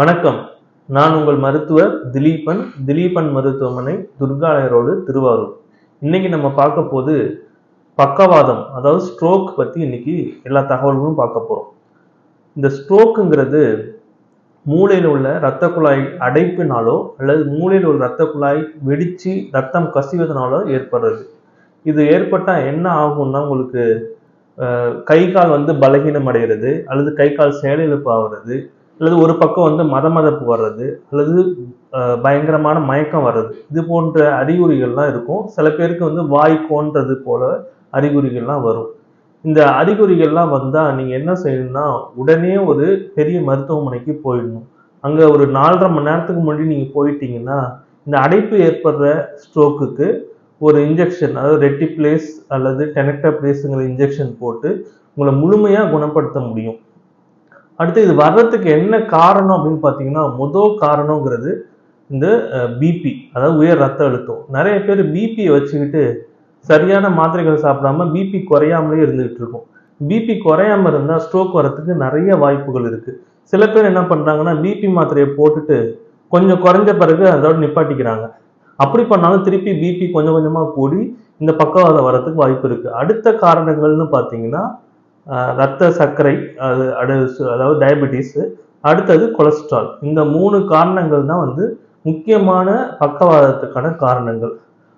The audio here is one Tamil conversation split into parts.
வணக்கம். நான் உங்கள் மருத்துவர் திலீபன் திலீபன் மருத்துவமனை துர்காலய ரோடு திருவாரூர். இன்னைக்கு நம்ம பார்க்க போது பக்கவாதம் அதாவது ஸ்ட்ரோக் பற்றி இன்னைக்கு எல்லா தகவல்களும் பார்க்க போகிறோம் இந்த ஸ்ட்ரோக்குங்கிறது மூளையில் உள்ள இரத்த குழாய் அடைப்பினாலோ அல்லது மூளையில் உள்ள இரத்த குழாய் வெடிச்சு ரத்தம் கசிவதனாலோ ஏற்படுறது. இது ஏற்பட்டால் என்ன ஆகும்னா உங்களுக்கு கை கால் வந்து பலகீனம் அடைகிறது அல்லது கை கால் செயலிழப்பு ஆகுறது அல்லது ஒரு பக்கம் வந்து மத மதப்பு வர்றது அல்லது பயங்கரமான மயக்கம் வர்றது இது போன்ற அறிகுறிகள்லாம் இருக்கும். சில பேருக்கு வந்து வாய் கோன்றது போல அறிகுறிகள்லாம் வரும். இந்த அறிகுறிகள்லாம் வந்தால் நீங்கள் என்ன செய்யணும்னா உடனே ஒரு பெரிய மருத்துவமனைக்கு போயிடணும். அங்கே ஒரு நாலரை மணி நேரத்துக்கு முன்னாடி நீங்கள் போயிட்டீங்கன்னா இந்த அடைப்பு ஏற்படுற ஸ்ட்ரோக்குக்கு ஒரு இன்ஜெக்ஷன் அதாவது ரெட்டிப்ளேஸ் அல்லது டெனக்டப்ளேஸுங்கிற இன்ஜெக்ஷன் போட்டு உங்களை முழுமையாக குணப்படுத்த முடியும். அடுத்து இது வர்றதுக்கு என்ன காரணம் அப்படின்னு பார்த்தீங்கன்னா முதல் காரணங்கிறது இந்த பிபி அதாவது உயர் ரத்த அழுத்தம். நிறைய பேர் பிபியை வச்சுக்கிட்டு சரியான மாத்திரைகள் சாப்பிடாம பிபி குறையாமலே இருந்துகிட்டு இருக்கும். பிபி குறையாம இருந்தால் ஸ்ட்ரோக் வரத்துக்கு நிறைய வாய்ப்புகள் இருக்கு. சில பேர் என்ன பண்றாங்கன்னா பிபி மாத்திரையை போட்டுட்டு கொஞ்சம் குறைஞ்ச பிறகு அதோட நிப்பாட்டிக்கிறாங்க. அப்படி பண்ணாலும் திருப்பி பிபி கொஞ்சம் கொஞ்சமாக கூடி இந்த பக்கவாதம் வரதுக்கு வாய்ப்பு இருக்கு. அடுத்த காரணங்கள்னு பார்த்தீங்கன்னா ரத்த சர்க்கரை அது அடு அதாவது டயபெட்டிஸு அடுத்தது கொலஸ்ட்ரால் இந்த மூணு காரணங்கள் தான் வந்து முக்கியமான பக்கவாதத்துக்கான காரணங்கள்.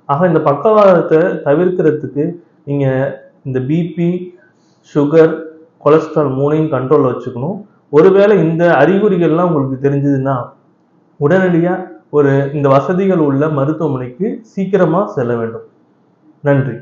ஆக இந்த பக்கவாதத்தை தவிர்க்கிறதுக்கு நீங்கள் இந்த பிபி சுகர் கொலஸ்ட்ரால் மூணையும் கண்ட்ரோலில் வச்சுக்கணும். ஒருவேளை இந்த அறிகுறிகள்லாம் உங்களுக்கு தெரிஞ்சதுன்னா உடனடியாக ஒரு இந்த வசதிகள் உள்ள மருத்துவமனைக்கு சீக்கிரமாக செல்ல வேண்டும். நன்றி.